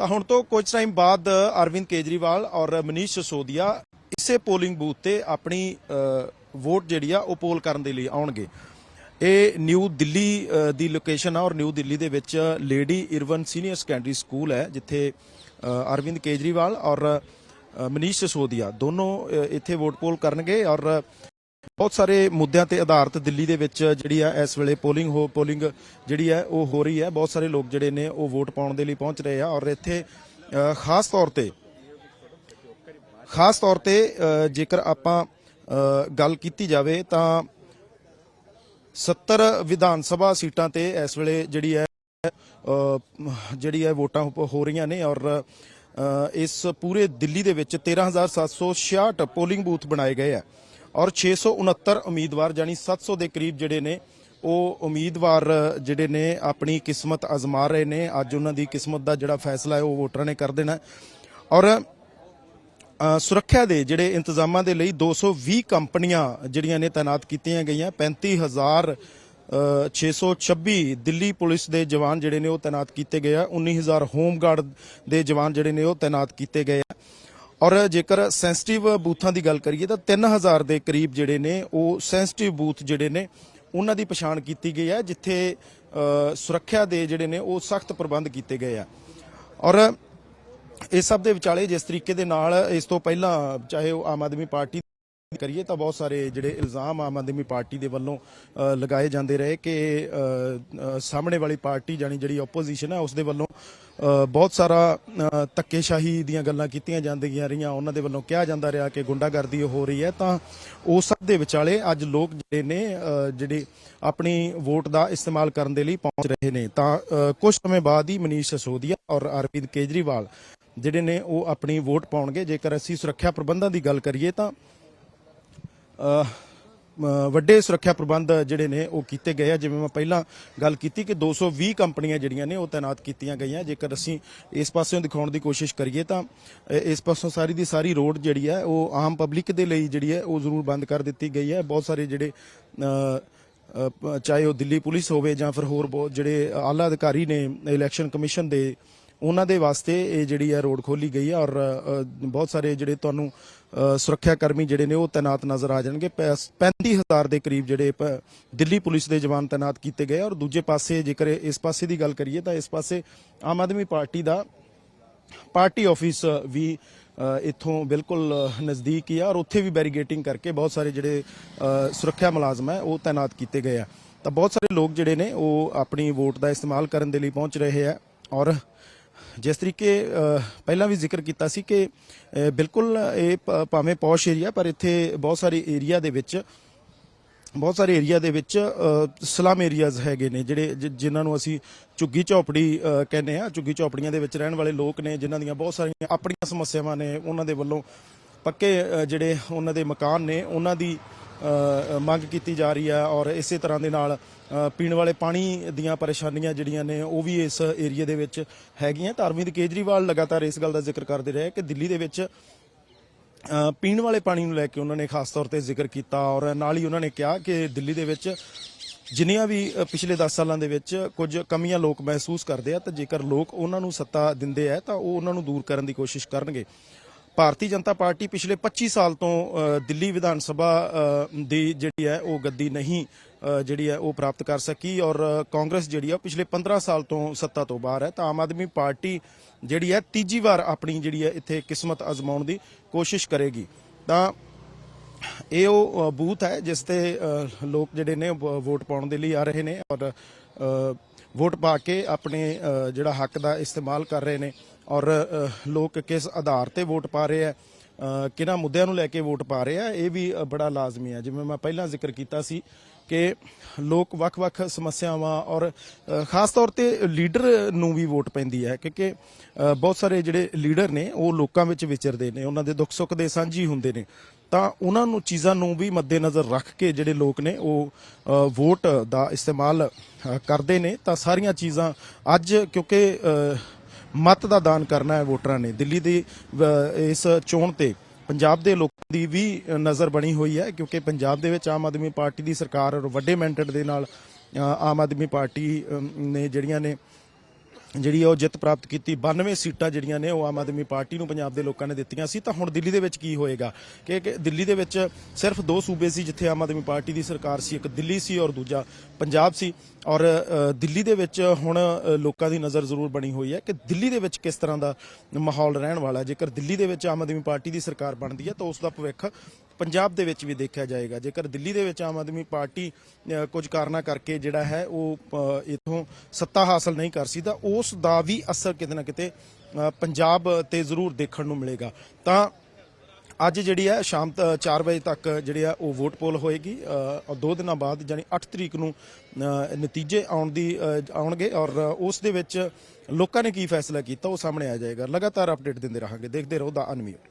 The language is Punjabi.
ਤਾਂ ਹੁਣ ਤੋਂ ਕੁਝ ਟਾਈਮ ਬਾਅਦ ਅਰਵਿੰਦ ਕੇਜਰੀਵਾਲ ਔਰ ਮਨੀਸ਼ ਸਿਸੋਦੀਆ ਇਸੇ ਪੋਲਿੰਗ ਬੂਥ ਤੇ ਆਪਣੀ ਵੋਟ ਜਿਹੜੀ ਆ ਉਹ ਪੋਲ ਕਰਨ ਦੇ ਲਈ ਆਉਣਗੇ। ਇਹ ਨਿਊ ਦਿੱਲੀ ਦੀ ਲੋਕੇਸ਼ਨ ਆ ਔਰ ਨਿਊ ਦਿੱਲੀ ਦੇ ਵਿੱਚ Lady Irwin senior secondary school ਹੈ, ਜਿੱਥੇ ਅਰਵਿੰਦ ਕੇਜਰੀਵਾਲ ਔਰ ਮਨੀਸ਼ ਸਿਸੋਦੀਆ ਦੋਨੋਂ ਇੱਥੇ ਵੋਟ ਪੋਲ ਕਰਨਗੇ ਔਰ ਬਹੁਤ ਸਾਰੇ ਮੁੱਦਿਆਂ ਤੇ ਆਧਾਰਿਤ ਦਿੱਲੀ ਦੇ ਵਿੱਚ ਜਿਹੜੀ ਆ ਇਸ ਵੇਲੇ ਪੋਲਿੰਗ ਹੋ, ਪੋਲਿੰਗ ਜਿਹੜੀ ਹੈ ਉਹ ਹੋ ਰਹੀ ਹੈ ਬਹੁਤ ਸਾਰੇ ਲੋਕ ਜਿਹੜੇ ਨੇ ਉਹ ਵੋਟ ਪਾਉਣ ਦੇ ਲਈ ਪਹੁੰਚ ਰਹੇ ਆ ਔਰ ਇੱਥੇ ਖਾਸ ਤੌਰ ਤੇ, ਖਾਸ ਤੌਰ ਤੇ ਜੇਕਰ ਆਪਾਂ ਗੱਲ ਕੀਤੀ ਜਾਵੇ ਤਾਂ 70 ਵਿਧਾਨ ਸਭਾ ਸੀਟਾਂ ਤੇ ਇਸ ਵੇਲੇ ਜਿਹੜੀ ਹੈ ਜਿਹੜੀ ਹੈ ਵੋਟਾਂ ਹੋ ਰਹੀਆਂ ਨੇ ਔਰ ਇਸ ਪੂਰੇ ਦਿੱਲੀ ਦੇ ਵਿੱਚ 13766 ਪੋਲਿੰਗ ਬੂਥ ਬਣਾਏ ਗਏ ਆ। ਔਰ 669 ਉਮੀਦਵਾਰ ਜਾਨੀ 700 ਦੇ ਕਰੀਬ ਜਿਹੜੇ ਨੇ ਉਹ ਉਮੀਦਵਾਰ ਜਿਹੜੇ ਨੇ ਆਪਣੀ ਕਿਸਮਤ ਅਜ਼ਮਾ ਰਹੇ ਨੇ। ਅੱਜ ਉਹਨਾਂ ਦੀ ਕਿਸਮਤ ਦਾ ਜਿਹੜਾ ਫੈਸਲਾ ਹੈ ਉਹ ਵੋਟਰਾਂ ਨੇ ਕਰ ਦੇਣਾ ਔਰ ਸੁਰੱਖਿਆ ਦੇ ਜਿਹੜੇ ਇੰਤਜ਼ਾਮਾਂ ਦੇ ਲਈ 220 ਕੰਪਨੀਆਂ ਜਿਹੜੀਆਂ ਨੇ ਤਾਇਨਾਤ ਕੀਤੀਆਂ ਗਈਆਂ। 35000 ਅ, 626 ਦਿੱਲੀ ਪੁਲਿਸ ਦੇ ਜਵਾਨ ਜਿਹੜੇ ਨੇ ਉਹ ਤਾਇਨਾਤ ਕੀਤੇ ਗਏ ਆ। 19000 ਹੋਮ ਗਾਰਡ ਦੇ ਜਵਾਨ ਜਿਹੜੇ ਨੇ ਉਹ ਤਾਇਨਾਤ ਕੀਤੇ ਗਏ ਆ। ਔਰ ਜੇਕਰ ਸੈਂਸਿਟਿਵ ਬੂਥਾਂ ਦੀ ਗੱਲ ਕਰੀਏ ਤਾਂ 3000 ਦੇ ਕਰੀਬ ਜਿਹੜੇ ਨੇ, ਉਹ ਸੈਂਸਿਟਿਵ ਬੂਥ ਜਿਹੜੇ ਨੇ, ਉਹਨਾਂ ਦੀ ਪਛਾਣ ਕੀਤੀ ਗਈ ਹੈ, ਜਿੱਥੇ ਸੁਰੱਖਿਆ ਦੇ ਜਿਹੜੇ ਨੇ, ਉਹ ਸਖਤ ਪ੍ਰਬੰਧ ਕੀਤੇ ਗਏ ਆ। ਔਰ ਇਹ ਸਭ ਦੇ ਵਿਚਾਲੇ ਜਿਸ ਤਰੀਕੇ ਦੇ ਨਾਲ ਇਸ ਤੋਂ ਪਹਿਲਾਂ ਚਾਹੇ ਉਹ ਆਮ ਆਦਮੀ ਪਾਰਟੀ ਕਰੀਏ ਤਾਂ ਬਹੁਤ ਸਾਰੇ ਜਿਹੜੇ ਇਲਜ਼ਾਮ ਆਮ ਆਦਮੀ ਪਾਰਟੀ ਦੇ ਵੱਲੋਂ ਲਗਾਏ ਜਾਂਦੇ ਰਹੇ ਕਿ ਸਾਹਮਣੇ ਵਾਲੀ ਪਾਰਟੀ ਜਾਨੀ ਜਿਹੜੀ ਆਪੋਜੀਸ਼ਨ ਹੈ ਉਸ ਦੇ ਵੱਲੋਂ ਬਹੁਤ ਸਾਰਾ ਅ, ਦੀਆਂ ਗੱਲਾਂ ਕੀਤੀਆਂ ਜਾਂਦੀਆਂ ਰਹੀਆਂ। ਉਹਨਾਂ ਦੇ ਵੱਲੋਂ ਕਿਹਾ ਜਾਂਦਾ ਰਿਹਾ ਕਿ ਗੁੰਡਾਗਰਦੀ ਹੋ ਰਹੀ ਹੈ। ਤਾਂ ਉਸ ਸਭ ਦੇ ਵਿਚਾਲੇ ਅੱਜ ਲੋਕ ਜਿਹੜੇ ਨੇ ਜਿਹੜੇ ਆਪਣੀ ਵੋਟ ਦਾ ਇਸਤੇਮਾਲ ਕਰਨ ਦੇ ਲਈ ਪਹੁੰਚ ਰਹੇ ਨੇ। ਤਾਂ ਅ, ਕੁਝ ਸਮੇਂ ਬਾਅਦ ਹੀ ਮਨੀਸ਼ ਸਸੋਦੀਆ ਔਰ ਅਰਵਿੰਦ ਕੇਜਰੀਵਾਲ ਜਿਹੜੇ ਨੇ ਉਹ ਆਪਣੀ ਵੋਟ ਪਾਉਣਗੇ। ਜੇਕਰ ਅਸੀਂ ਸੁਰੱਖਿਆ ਪ੍ਰਬੰਧਾਂ ਦੀ ਗੱਲ ਕਰੀਏ ਤਾਂ ਵੱਡੇ ਸੁਰੱਖਿਆ ਪ੍ਰਬੰਧ ਜਿਹੜੇ ਨੇ ਉਹ ਕੀਤੇ ਗਏ ਆ। ਜਿਵੇਂ ਮੈਂ ਪਹਿਲਾਂ ਗੱਲ ਕੀਤੀ ਕਿ 220 ਕੰਪਨੀਆਂ ਜਿਹੜੀਆਂ ਨੇ ਉਹ ਤਾਇਨਾਤ ਕੀਤੀਆਂ ਗਈਆਂ। ਜੇਕਰ ਅਸੀਂ ਇਸ ਪਾਸਿਓਂ ਦਿਖਾਉਣ ਦੀ ਕੋਸ਼ਿਸ਼ ਕਰੀਏ ਤਾਂ ਇਸ ਪਾਸੋਂ ਸਾਰੀ ਦੀ ਸਾਰੀ ਰੋਡ ਜਿਹੜੀ ਹੈ, ਉਹ ਆਮ ਪਬਲਿਕ ਦੇ ਲਈ ਜਿਹੜੀ ਹੈ, ਉਹ ਜ਼ਰੂਰ ਬੰਦ ਕਰ ਦਿੱਤੀ ਗਈ ਹੈ। ਬਹੁਤ ਸਾਰੇ ਜਿਹੜੇ ਚਾਹੇ ਉਹ ਦਿੱਲੀ ਪੁਲਿਸ ਹੋਵੇ ਜਾਂ ਫਿਰ ਹੋਰ ਬਹੁਤ ਜਿਹੜੇ ਆਲਾ ਅਧਿਕਾਰੀ ਨੇ, ਇਲੈਕਸ਼ਨ ਕਮਿਸ਼ਨ ਦੇ ਉਹਨਾਂ ਦੇ ਵਾਸਤੇ ਇਹ ਜਿਹੜੀ ਹੈ ਰੋਡ ਖੋਲੀ ਗਈ ਹੈ ਔਰ ਬਹੁਤ ਸਾਰੇ ਜਿਹੜੇ ਤੁਹਾਨੂੰ ਸੁਰੱਖਿਆ ਕਰਮੀ ਜਿਹੜੇ ਨੇ ਉਹ ਤਾਇਨਾਤ ਨਜ਼ਰ ਆ ਜਾਣਗੇ। 35000 ਦੇ ਕਰੀਬ ਜਿਹੜੇ ਪ- ਦਿੱਲੀ ਪੁਲਿਸ ਦੇ ਜਵਾਨ ਤਾਇਨਾਤ ਕੀਤੇ ਗਏ ਔਰ ਦੂਜੇ ਪਾਸੇ ਜੇਕਰ ਇਸ ਪਾਸੇ ਦੀ ਗੱਲ ਕਰੀਏ ਤਾਂ ਇਸ ਪਾਸੇ ਆਮ ਆਦਮੀ ਪਾਰਟੀ ਦਾ ਪਾਰਟੀ ਆਫਿਸ ਵੀ ਇੱਥੋਂ ਬਿਲਕੁਲ ਨਜ਼ਦੀਕ ਹੀ ਆ ਔਰ ਉੱਥੇ ਵੀ ਬੈਰੀਗੇਟਿੰਗ ਕਰਕੇ ਬਹੁਤ ਸਾਰੇ ਜਿਹੜੇ ਸੁਰੱਖਿਆ ਮੁਲਾਜ਼ਮ ਹੈ ਉਹ ਤਾਇਨਾਤ ਕੀਤੇ ਗਏ ਆ। ਤਾਂ ਬਹੁਤ ਸਾਰੇ ਲੋਕ ਜਿਹੜੇ ਨੇ ਉਹ ਆਪਣੀ ਵੋਟ ਦਾ ਇਸਤੇਮਾਲ ਕਰਨ ਦੇ ਲਈ ਪਹੁੰਚ ਰਹੇ ਆ ਔਰ ਜਿਸ ਤਰੀਕੇ ਪਹਿਲਾਂ ਵੀ ਜ਼ਿਕਰ ਕੀਤਾ ਸੀ ਕਿ ਬਿਲਕੁਲ ਇਹ ਭਾਵੇਂ ਪੌਸ਼ ਏਰੀਆ, ਪਰ ਇੱਥੇ ਬਹੁਤ ਸਾਰੇ ਏਰੀਆ ਦੇ ਵਿੱਚ, ਬਹੁਤ ਸਾਰੇ ਏਰੀਆ ਦੇ ਵਿੱਚ ਸਲਮ ਏਰੀਆਜ਼ ਹੈਗੇ ਨੇ, ਜਿਹੜੇ ਜਿ- ਜਿਨ੍ਹਾਂ ਨੂੰ ਅਸੀਂ ਝੁੱਗੀ ਝੌਪੜੀ ਕਹਿੰਦੇ ਆ ਝੁੱਗੀ ਝੌਪੜੀਆਂ ਦੇ ਵਿੱਚ ਰਹਿਣ ਵਾਲੇ ਲੋਕ ਨੇ, ਜਿਨ੍ਹਾਂ ਦੀਆਂ ਬਹੁਤ ਸਾਰੀਆਂ ਆਪਣੀਆਂ ਸਮੱਸਿਆਵਾਂ ਨੇ, ਉਹਨਾਂ ਦੇ ਵੱਲੋਂ ਪੱਕੇ ਜਿਹੜੇ ਉਹਨਾਂ ਦੇ ਮਕਾਨ ਨੇ, ਉਹਨਾਂ ਦੀ ਮੰਗ ਕੀਤੀ ਜਾ ਰਹੀ ਹੈ ਔਰ ਇਸੇ ਤਰ੍ਹਾਂ ਦੇ ਨਾਲ ਪੀਣ ਵਾਲੇ ਪਾਣੀ ਦੀਆਂ ਪਰੇਸ਼ਾਨੀਆਂ ਜਿਹੜੀਆਂ ਨੇ, ਉਹ ਵੀ ਇਸ ਏਰੀਆ ਦੇ ਵਿੱਚ ਹੈਗੀਆਂ। ਤਾਂ ਅਰਵਿੰਦ ਕੇਜਰੀਵਾਲ ਲਗਾਤਾਰ ਇਸ ਗੱਲ ਦਾ ਜ਼ਿਕਰ ਕਰਦੇ ਰਹੇ ਕਿ ਦਿੱਲੀ ਦੇ ਵਿੱਚ ਪੀਣ ਵਾਲੇ ਪਾਣੀ ਨੂੰ ਲੈ ਕੇ ਉਹਨਾਂ ਨੇ ਖਾਸ ਤੌਰ ਤੇ ਜ਼ਿਕਰ ਕੀਤਾ ਔਰ ਨਾਲ ਹੀ ਉਹਨਾਂ ਨੇ ਕਿਹਾ ਕਿ ਦਿੱਲੀ ਦੇ ਵਿੱਚ ਜਿੰਨੀਆਂ ਵੀ ਪਿਛਲੇ 10 ਸਾਲਾਂ ਦੇ ਵਿੱਚ ਕੁਝ ਕਮੀਆਂ ਲੋਕ ਮਹਿਸੂਸ ਕਰਦੇ ਆ, ਤਾਂ ਜੇਕਰ ਲੋਕ ਉਹਨਾਂ ਨੂੰ ਸੱਤਾ ਦਿੰਦੇ ਆ, ਤਾਂ ਉਹ ਉਹਨਾਂ ਨੂੰ ਦੂਰ ਕਰਨ ਦੀ ਕੋਸ਼ਿਸ਼ ਕਰਨਗੇ। ਭਾਰਤੀ ਜਨਤਾ ਪਾਰਟੀ ਪਿਛਲੇ 25 ਸਾਲ ਤੋਂ ਦਿੱਲੀ ਵਿਧਾਨ ਸਭਾ ਦੀ ਜਿਹੜੀ ਹੈ ਉਹ ਗੱਦੀ ਨਹੀਂ ਜਿਹੜੀ ਹੈ ਉਹ ਪ੍ਰਾਪਤ ਕਰ ਸਕੀ ਔਰ ਕਾਂਗਰਸ ਜਿਹੜੀ ਹੈ ਉਹ ਪਿਛਲੇ 15 ਸਾਲ ਤੋਂ ਸੱਤਾ ਤੋਂ ਬਾਹਰ ਹੈ। ਤਾਂ ਆਮ ਆਦਮੀ ਪਾਰਟੀ ਜਿਹੜੀ ਹੈ ਤੀਜੀ ਵਾਰ ਆਪਣੀ ਜਿਹੜੀ ਹੈ ਇੱਥੇ ਕਿਸਮਤ ਅਜ਼ਮਾਉਣ ਦੀ ਕੋਸ਼ਿਸ਼ ਕਰੇਗੀ। ਤਾਂ ਇਹ ਉਹ ਬੂਥ ਹੈ ਜਿਸ ਤੇ ਲੋਕ ਜਿਹੜੇ ਨੇ ਵ- ਵੋਟ ਪਾਉਣ ਦੇ ਲਈ ਆ ਰਹੇ ਨੇ ਔਰ ਵੋਟ ਪਾ ਕੇ ਆਪਣੇ ਜਿਹੜਾ ਹੱਕ ਦਾ ਇਸਤੇਮਾਲ ਕਰ ਰਹੇ ਨੇ। ਔਰ ਲੋਕ ਕਿਸ ਆਧਾਰ ਤੇ ਵੋਟ ਪਾ ਰਹੇ ਆ ਕਿਹਨਾਂ ਮੁੱਦਿਆਂ ਨੂੰ ਲੈ ਕੇ ਵੋਟ ਪਾ ਰਹੇ ਆ ਇਹ ਵੀ ਬੜਾ ਲਾਜ਼ਮੀ ਹੈ। ਜਿਵੇਂ ਮੈਂ ਪਹਿਲਾਂ ਜ਼ਿਕਰ ਕੀਤਾ ਸੀ ਕਿ ਲੋਕ ਵੱਖ-ਵੱਖ ਸਮੱਸਿਆਵਾਂ ਔਰ ਖਾਸ ਤੌਰ ਤੇ ਲੀਡਰ ਨੂੰ ਵੀ ਵੋਟ ਪੈਂਦੀ ਹੈ, ਕਿਉਂਕਿ ਬਹੁਤ ਸਾਰੇ ਜਿਹੜੇ ਲੀਡਰ ਨੇ, ਉਹ ਲੋਕਾਂ ਵਿੱਚ ਵਿਚਰਦੇ ਨੇ, ਉਹਨਾਂ ਦੇ ਦੁੱਖ ਸੁੱਖ ਦੇ ਸਾਂਝੀ ਹੁੰਦੇ ਨੇ। ਤਾਂ ਉਹਨਾਂ ਨੂੰ ਚੀਜ਼ਾਂ ਨੂੰ ਵੀ ਮੱਦੇਨਜ਼ਰ ਰੱਖ ਕੇ ਜਿਹੜੇ ਲੋਕ ਨੇ, ਉਹ ਵੋਟ ਦਾ ਇਸਤੇਮਾਲ ਕਰਦੇ ਨੇ। ਤਾਂ ਸਾਰੀਆਂ ਚੀਜ਼ਾਂ ਅੱਜ, ਕਿਉਂਕਿ ਮਤ ਦਾ ਦਾਨ ਕਰਨਾ ਹੈ ਵੋਟਰਾਂ ਨੇ। ਦਿੱਲੀ ਦੀ ਇਸ ਚੋਣ ਤੇ ਪੰਜਾਬ ਦੇ ਲੋਕਾਂ ਦੀ ਵੀ ਨਜ਼ਰ ਬਣੀ ਹੋਈ ਹੈ, ਕਿਉਂਕਿ ਪੰਜਾਬ ਦੇ ਵਿੱਚ ਆਮ ਆਦਮੀ ਪਾਰਟੀ ਦੀ ਸਰਕਾਰ ਔਰ ਵੱਡੇ ਮੈਂਡੇਟ ਦੇ ਨਾਲ ਆਮ ਆਦਮੀ ਪਾਰਟੀ ਨੇ ਜਿਹੜੀਆਂ ਨੇ ਜਿਹੜੀ ਆ ਉਹ ਜਿੱਤ ਪ੍ਰਾਪਤ ਕੀਤੀ 92 ਸੀਟਾਂ ਜਿਹੜੀਆਂ ਨੇ ਉਹ ਆਮ ਆਦਮੀ ਪਾਰਟੀ ਨੂੰ ਪੰਜਾਬ ਦੇ ਲੋਕਾਂ ਨੇ ਦਿੱਤੀਆਂ ਸੀ। ਤਾਂ ਹੁਣ ਦਿੱਲੀ ਦੇ ਵਿੱਚ ਕੀ ਹੋਏਗਾ? ਕਿ ਦਿੱਲੀ ਦੇ ਵਿੱਚ ਸਿਰਫ ਦੋ ਸੂਬੇ ਸੀ ਜਿੱਥੇ ਆਮ ਆਦਮੀ ਪਾਰਟੀ ਦੀ ਸਰਕਾਰ ਸੀ, ਇੱਕ ਦਿੱਲੀ ਸੀ ਔਰ ਦੂਜਾ ਪੰਜਾਬ ਸੀ। ਔਰ ਦਿੱਲੀ ਦੇ ਵਿੱਚ ਹੁਣ ਲੋਕਾਂ ਦੀ ਨਜ਼ਰ ਜ਼ਰੂਰ ਬਣੀ ਹੋਈ ਹੈ ਕਿ ਦਿੱਲੀ ਦੇ ਵਿੱਚ ਕਿਸ ਤਰ੍ਹਾਂ ਦਾ ਮਾਹੌਲ ਰਹਿਣ ਵਾਲਾ ਜੇਕਰ ਦਿੱਲੀ ਦੇ ਵਿੱਚ ਆਮ ਆਦਮੀ ਪਾਰਟੀ ਦੀ ਸਰਕਾਰ ਬਣਦੀ ਹੈ ਤਾਂ ਉਸ ਦਾ ਭਵਿੱਖ ਪੰਜਾਬ ਦੇ ਵਿੱਚ ਵੀ ਦੇਖਿਆ ਜਾਏਗਾ। ਜੇਕਰ ਦਿੱਲੀ ਦੇ ਵਿੱਚ ਆਮ ਆਦਮੀ ਪਾਰਟੀ ਕੁਝ ਕਾਰਨਾਂ ਕਰਕੇ ਜਿਹੜਾ ਹੈ ਉਹ ਅ, ਇਥੋਂ ਸੱਤਾ ਹਾਸਲ ਨਹੀਂ ਕਰ ਸੀ ਤਾਂ ਉਸ ਦਾ ਵੀ ਅਸਰ ਕਿਤੇ ਨਾ ਕਿਤੇ ਪੰਜਾਬ ਤੇ ਜ਼ਰੂਰ ਦੇਖਣ ਨੂੰ ਮਿਲੇਗਾ। ਤਾਂ ਅੱਜ ਜਿਹੜੀ ਹੈ ਸ਼ਾਮ 4 ਵਜੇ ਤੱਕ ਜਿਹੜੀ ਆ ਉਹ ਵੋਟ ਪੋਲ ਹੋਏਗੀ। ਔਰ ਦੋ ਦਿਨਾਂ ਬਾਅਦ ਜਾਨੀ 8 ਤਰੀਕ ਨੂੰ ਨਤੀਜੇ ਆਉਣ ਦੀ ਆਉਣਗੇ ਔਰ ਉਸ ਦੇ ਵਿੱਚ ਲੋਕਾਂ ਨੇ ਕੀ ਫੈਸਲਾ ਕੀਤਾ ਉਹ ਸਾਹਮਣੇ ਆ ਜਾਏਗਾ। ਲਗਾਤਾਰ ਅਪਡੇਟ ਦਿੰਦੇ ਰਹਾਂਗੇ। ਦੇਖਦੇ ਰਹੋ ਦਾ ਅਨਮਿਊਟ।